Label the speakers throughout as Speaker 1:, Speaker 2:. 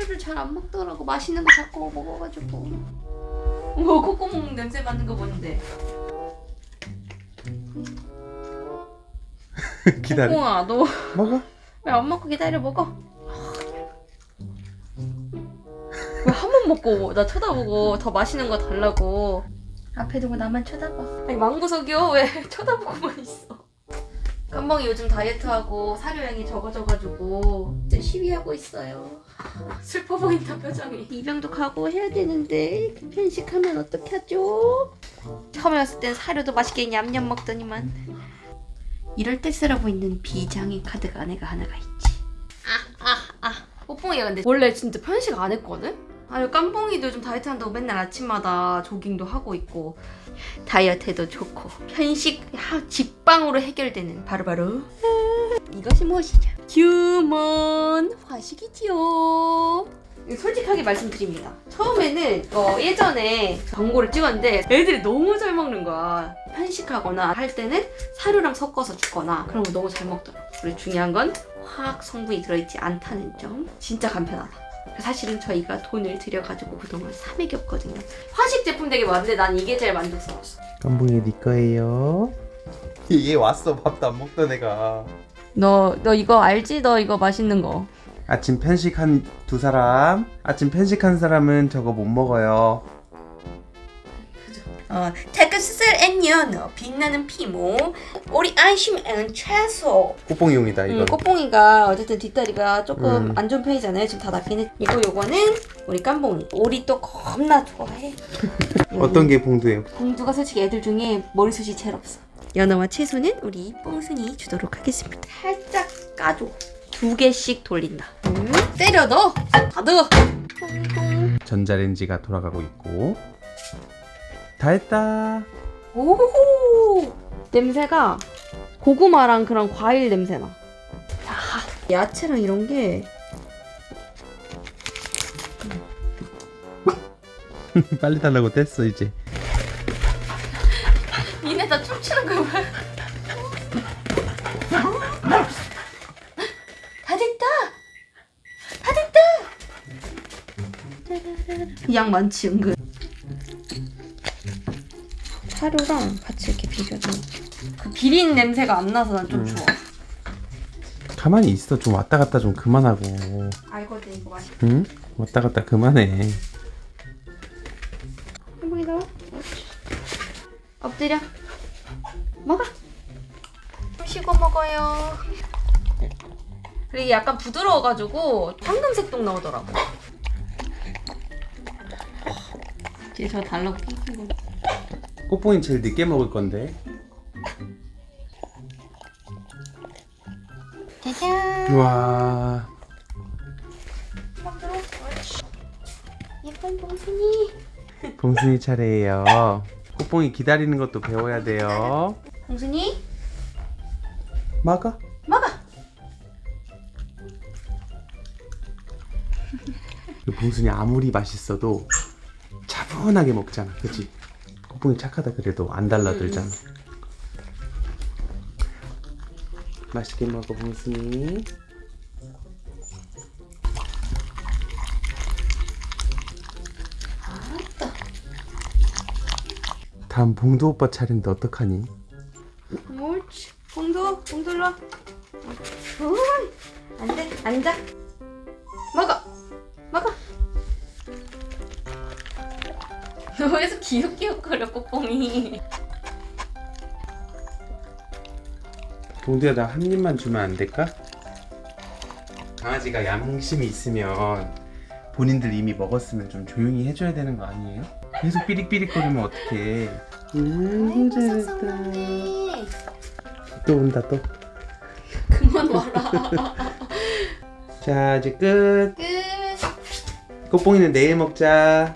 Speaker 1: 사료를 잘 안 먹더라고. 맛있는 거 자꾸 먹어가지고. 뭐 콧구멍 냄새 맡는 거 보는데.
Speaker 2: 기다려.
Speaker 1: 콩아, 너왜
Speaker 2: 먹어.
Speaker 1: 안 먹고 기다려 먹어? 왜 한 번 먹고 나 쳐다보고 더 맛있는 거 달라고 앞에 두고 나만 쳐다봐 아니 망구석이요? 왜 쳐다보고만 있어 깜봉이 요즘 다이어트하고 사료량이 적어져가지고 이제 시위하고 있어요 슬퍼 보인다 표정이 입양도 가고 해야 되는데 편식하면 어떻게 하죠? 처음에 왔을 땐 사료도 맛있게 냠냠 먹더니만 이럴 때 쓰라고 있는 비장의 카드가 내가 하나가 있지 아, 아. 뽀뽕이가 근데 원래 진짜 편식 안 했거든? 아유 깜뽕이도 요즘 다이어트 한다고 맨날 아침마다 조깅도 하고 있고. 다이어트에도 좋고 편식 하, 직방으로 해결되는 바로바로. 이것이 무엇이냐? 휴먼 화식이지요. 솔직하게 말씀드립니다. 처음에는 어, 예전에 광고를 찍었는데 애들이 너무 잘 먹는 거야. 편식하거나 할 때는 사료랑 섞어서 주거나 그런 거 너무 잘 먹더라고. 그리고 중요한 건 화학 성분이 들어있지 않다는 점. 진짜 간편하다 사실은 저희가 돈을 들여가지고 그동안 사 먹였거든요 화식 제품 되게 많은데 난 이게 제일 만족스러웠어
Speaker 2: 깜봉이 네 거예요. 얘 왔어. 밥도 안 먹던 애가.
Speaker 1: 너, 너 이거 알지? 너 이거 맛있는 거
Speaker 2: 아침 편식한 두 사람. 아침 편식한 사람은 저거 못 먹어요.
Speaker 1: 어, 다크스슬 앤 연어, 빛나는 피모, 우리 안심은 채소.
Speaker 2: 꽃봉이용이다 이거.
Speaker 1: 음, 꽃봉이가 어쨌든 뒷다리가 조금
Speaker 2: 음.
Speaker 1: 안 좋은 편이잖아요. 지금 다 낫긴 했. 이거 요거는 우리 깜봉이. 오리 또 겁나 좋아해.
Speaker 2: 어떤 게 봉두예요?
Speaker 1: 공주가 솔직히 애들 중에 머리숱이 제일 없어. 연어와 채소는 우리 뽕순이 주도록 하겠습니다. 살짝 까줘. 두 개씩 돌린다. 음, 때려 넣어. 다 넣어.
Speaker 2: 전자레인지가 돌아가고 있고. 다 했다.
Speaker 1: 오호 냄새가 고구마랑 그런 과일 냄새 나. 야, 야채랑 이런 게
Speaker 2: 빨리 달라고 뗐어 이제.
Speaker 1: 니네 다 춤추는 거야 뭐야? 다 됐다. 다 됐다. 양 많지 은근. 사료랑 같이 이렇게 비벼줘. 그 비린 냄새가 안 나서 난 좀
Speaker 2: 음.
Speaker 1: 좋아.
Speaker 2: 가만히 있어. 좀 왔다 갔다 좀 그만하고.
Speaker 1: 알거든 이거 맛있.
Speaker 2: 응? 왔다 갔다 그만해.
Speaker 1: 한번이 나와. 엎드려. 먹어. 쉬고 먹어요. 그리고 약간 부드러워가지고 황금색동 나오더라고. 뒤에 저 달라고 낑낀 거.
Speaker 2: 꽃봉이 제일 늦게 먹을 건데.
Speaker 1: 짜잔.
Speaker 2: 우와.
Speaker 1: 만들어. 예쁜 봉순이.
Speaker 2: 봉순이 차례예요. 꽃봉이 기다리는 것도 배워야 돼요.
Speaker 1: 봉순이
Speaker 2: 먹어.
Speaker 1: 먹어.
Speaker 2: 그 봉순이 아무리 맛있어도 차분하게 먹잖아. 그치? 꽃봉이 착하다 그래도 안 달라들잖아. 맛있게 먹어 봉순이. 다음 봉두 오빠 차례인데 어떡하니?
Speaker 1: 옳지. 봉도, 봉돌로. 어, 안 돼, 앉아. 여기서 기웃기웃거려, 꼬뽕이.
Speaker 2: 봉두야 나 한 입만 주면 안 될까? 강아지가 양심이 있으면 본인들 이미 먹었으면 좀 조용히 해줘야 되는 거 아니에요? 계속 삐릭삐릭거리면 어떡해 음 잘했다 또 온다 또
Speaker 1: 그만 와라.
Speaker 2: 자 이제 끝
Speaker 1: 끝.
Speaker 2: 꽃봉이는 내일 먹자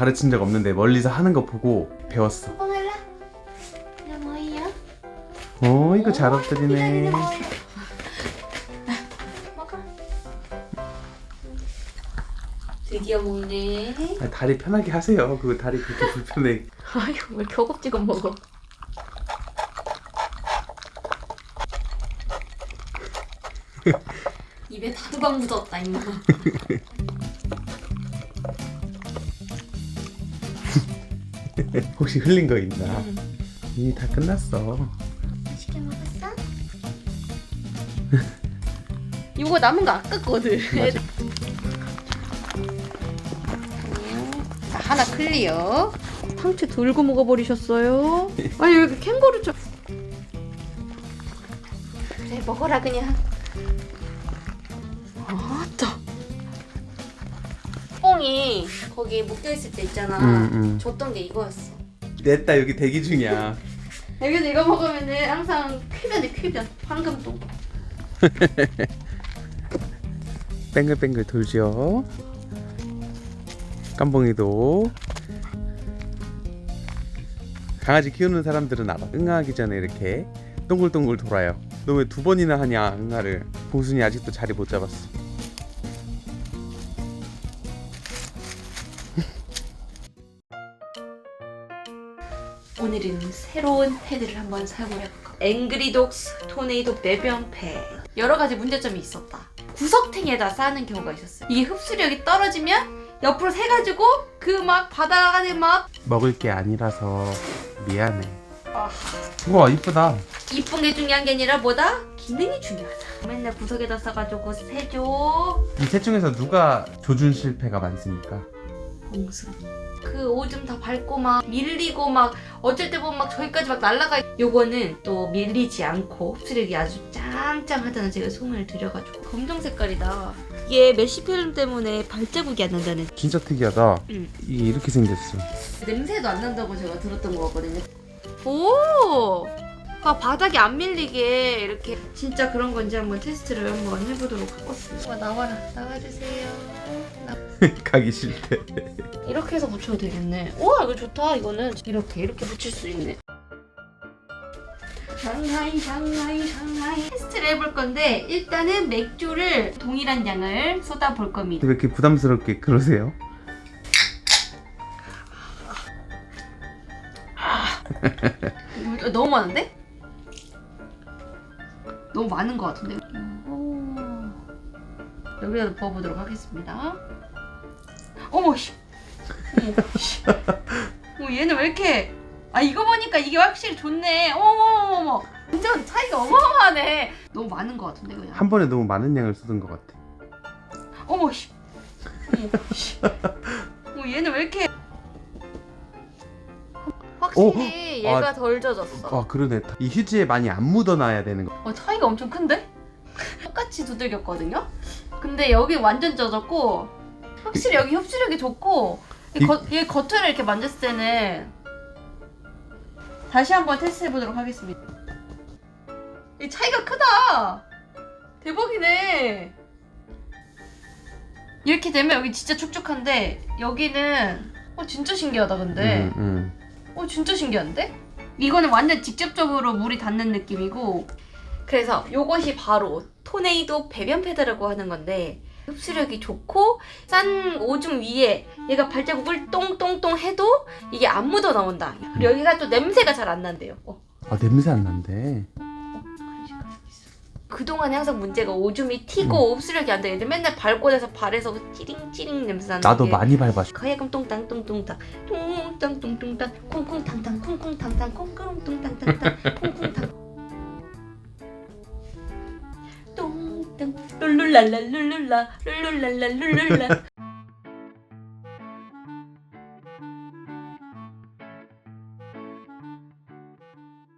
Speaker 2: 가르친 적 없는데 멀리서 하는 거 보고 배웠어
Speaker 1: 뽕 할라? 이거 뭐예요?
Speaker 2: 어 이거 잘 엎드리네.
Speaker 1: 드디어 먹네.
Speaker 2: 아, 다리 편하게 하세요 그거 다리 그렇게 불편해
Speaker 1: 아유, 왜 허겁지겁 먹어? 입에 다두방 묻었다 임마.
Speaker 2: 혹시 흘린 거 있나?
Speaker 1: 음.
Speaker 2: 이미 다 끝났어.
Speaker 1: 맛있게 먹었어? 이거 남은 거 아깝거든.
Speaker 2: 맞아.
Speaker 1: 자, 하나 클리어. 상추 돌고 먹어버리셨어요? 아니 여기 캥거루처럼. 그래 먹어라 그냥. 아 따. 뽕이 거기 묶여 있을 때 있잖아.
Speaker 2: 음, 음.
Speaker 1: 줬던 게 이거였어.
Speaker 2: 냈다 여기 대기 중이야.
Speaker 1: 여기서 이거 먹으면은 항상 퀴변이 퀴변. 황금똥.
Speaker 2: 뱅글뱅글 돌죠. 깜봉이도 강아지 키우는 사람들은 알아. 응아하기 전에 이렇게 동글동글 돌아요. 너 왜 두 번이나 하냐 응아를? 봉순이 아직도 자리 못 잡았어.
Speaker 1: 오늘은 새로운 패드를 한번 사용을 해볼까. 앵그리독스 토네이도 배변 패. 여러 가지 문제점이 있었다. 구석탱이에다 쌓는 경우가 있었어요. 이게 흡수력이 떨어지면 옆으로 새가지고 그 막 바다 안에 막
Speaker 2: 먹을 게 아니라서 미안해.
Speaker 1: 아,
Speaker 2: 우와 이쁘다.
Speaker 1: 이쁜 게 중요한 게 아니라 뭐다? 기능이 중요하다. 맨날 구석에다 싸가지고 새줘.
Speaker 2: 이셋 중에서 누가 조준 실패가 많습니까?
Speaker 1: 봉순. 그 오줌 다 밟고 막 밀리고 막 어쩔 때 보면 막 저기까지 막 날아가. 요거는 또 밀리지 않고 흡수력이 아주 짱짱하다는 제가 소문을 드려가지고 검정 색깔이다. 이게 메쉬 필름 때문에 발자국이 안 난다는.
Speaker 2: 진짜 특이하다.
Speaker 1: 응.
Speaker 2: 이게 이렇게 생겼어.
Speaker 1: 냄새도 안 난다고 제가 들었던 거 같거든요. 오! 아, 바닥이 안 밀리게 이렇게 진짜 그런 건지 한번 테스트를 한번 해보도록 하겠습니다. 와, 나와라. 나와주세요. 나-
Speaker 2: 가기 실패.
Speaker 1: 이렇게 해서 붙여도 되겠네. 우와 이거 좋다 이거는 이렇게 이렇게 붙일 수 있네. 샹하이 샹하이 샹하이 테스트를 해볼 건데 일단은 맥주를 동일한 양을 쏟아 볼 겁니다.
Speaker 2: 왜 이렇게 부담스럽게 그러세요?
Speaker 1: 이거 너무 많은데? 너무 많은 것 같은데? 여기다 부어보도록 하겠습니다. 어머 씨. 어머 씨. 어, 얘는 왜 이렇게? 아 이거 보니까 이게 확실히 좋네. 어머머머머. 완전 차이가 어마어마하네. 너무 많은 것 같은데 그냥.
Speaker 2: 한 번에 너무 많은 양을 쏟은 것 같아.
Speaker 1: 어머 씨. 어머 씨. 어, 얘는 왜 이렇게? 확실히
Speaker 2: 어? 아.
Speaker 1: 얘가 덜 젖었어.
Speaker 2: 아 그러네. 이 휴지에 많이 안 묻어놔야 되는 거.
Speaker 1: 어, 차이가 엄청 큰데? 똑같이 두들겼거든요? 근데 여기 완전 젖었고 확실히 여기 흡수력이 좋고 이
Speaker 2: 이-
Speaker 1: 겉, 얘 겉을 이렇게 만졌을 때는 다시 한번 테스트 해 보도록 하겠습니다 이 차이가 크다 대박이네 이렇게 되면 여기 진짜 축축한데 여기는 어 진짜 신기하다 근데
Speaker 2: 음, 음.
Speaker 1: 어 진짜 신기한데? 이거는 완전 직접적으로 물이 닿는 느낌이고 그래서 요것이 바로 토네이도 배변 패드라고 하는 건데 흡수력이 좋고 싼 오줌 위에 얘가 발자국을 똥똥똥 해도 이게 안 묻어 나온다 그리고 여기가 또 냄새가 잘 안 난대요 어,
Speaker 2: 아 냄새 안 난대.
Speaker 1: 그동안에 항상 문제가 오줌이 튀고 흡수력이 안 돼. 얘들 맨날 나서 발에서 찌링찌링 냄새 나는
Speaker 2: 나도
Speaker 1: 게
Speaker 2: 많이 밟았어.
Speaker 1: 가야금 똥땅 똥똥땅 똥땅 똥똥땅 콩콩탕탕 콩콩탕탕. 콩콩 똥땅땅땅 콩콩탕. 똥땅. 룰룰랄라 룰룰라 룰룰랄라 룰룰라